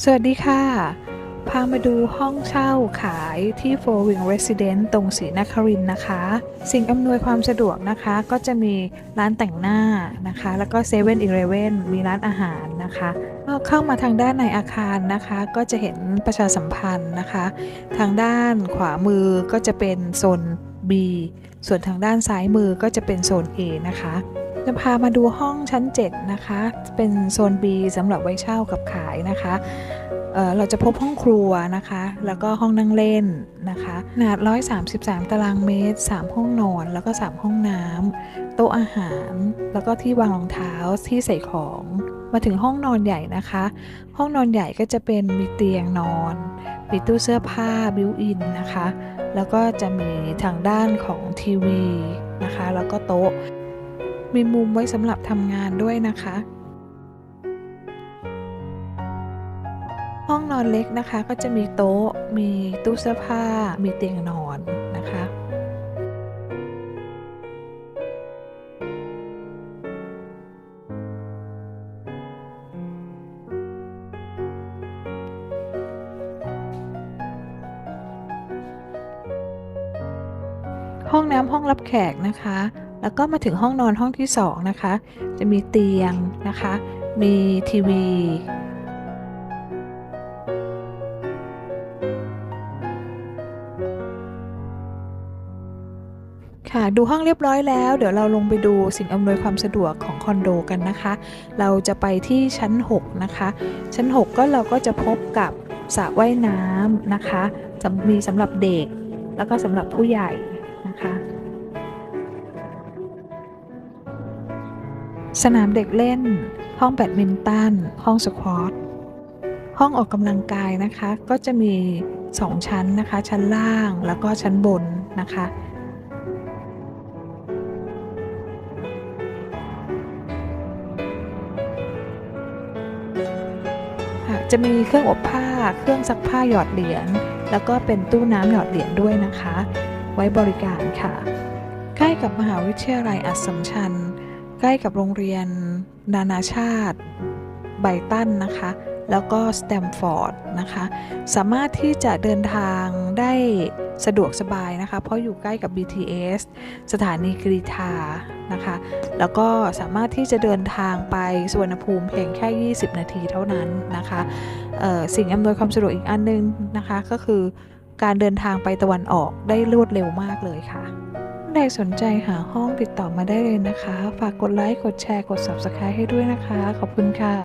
สวัสดีค่ะ พามาดูห้องเช่าขายที่ Four Wing Residence ตรงศรีนครินนะคะ สิ่งอำนวยความสะดวกนะคะ ก็จะมีร้านแต่งหน้านะคะ แล้วก็7 e เ e ่ e อมีร้านอาหารนะคะเข้ามาทางด้านในอาคารนะคะ ก็จะเห็นประชาสัมพันธ์นะคะ ทางด้านขวามือก็จะเป็นโซน B ส่วนทางด้านซ้ายมือก็จะเป็นโซน A นะคะ จะพามาดูห้องชั้น 7 นะคะ เป็นโซน B สำหรับไว้เช่ากับขายนะคะเเราจะพบห้องครัวนะคะ แล้วก็ห้องนั่งเล่นนะคะขนาด 133 ตารางเมตร 3 ห้องนอน แล้วก็ 3 ห้องน้ำโต๊ะอาหาร แล้วก็ที่วางรองเท้าที่ใส่ของ มาถึงห้องนอนใหญ่นะคะ ห้องนอนใหญ่ก็จะเป็นมีเตียงนอนมีตู้เสื้อผ้าบิวอินนะคะ แล้วก็จะมีทางด้านของทีวีนะคะ แล้วก็โต๊ะ มีมุมไว้สำหรับทำงานด้วยนะคะ ห้องนอนเล็กนะคะก็จะมีโต๊ะ มีตู้เสื้อผ้า มีเตียงนอนนะคะห้องน้ำห้องรับแขกนะคะ แล้วก็มาถึงห้องนอนห้องที่ 2 นะคะ จะมีเตียงนะคะ มีทีวีค่ะดูห้องเรียบร้อยแล้ว เดี๋ยวเราลงไปดูสิ่งอำนวยความสะดวกของคอนโดกันนะคะ เราจะไปที่ชั้น 6 นะคะ ชั้น 6 ก็เราก็จะพบกับสระว่ายน้ำนะคะจะมีสำหรับเด็ก แล้วก็สำหรับผู้ใหญ่นะคะ สนามเด็กเล่น ห้องแบดมินตัน ห้องสควอต ห้องออกกำลังกายนะคะ ก็จะมี 2 ชั้นนะคะ ชั้นล่างแล้วก็ชั้นบนนะคะค่ะจะมีเครื่องอบผ้า เครื่องซักผ้าหยอดเหรียญ แล้วก็เป็นตู้น้ำหยอดเหรียญด้วยนะคะ ไว้บริการค่ะ ใกล้กับมหาวิทยาลัยอัสสัมชัญ ใกล้กับโรงเรียนนานาชาติไบตันนะคะ แล้วก็สแตมฟอร์ดนะคะ สามารถที่จะเดินทางได้สะดวกสบายนะคะ เพราะอยู่ใกล้กับ BTS สถานีกรีฑานะคะ แล้วก็สามารถที่จะเดินทางไปสุวรรณภูมิเพียงแค่ 20 นาทีเท่านั้นนะคะเอ่อสิ่งอำนวยความสะดวกอีกอันนึงนะคะ ก็คือการเดินทางไปตะวันออกได้รวดเร็วมากเลยค่ะ ใครสนใจหาห้องติดต่อมาได้เลยนะคะ ฝากกดไลค์ กดแชร์ กด Subscribe ให้ด้วยนะคะ ขอบคุณค่ะ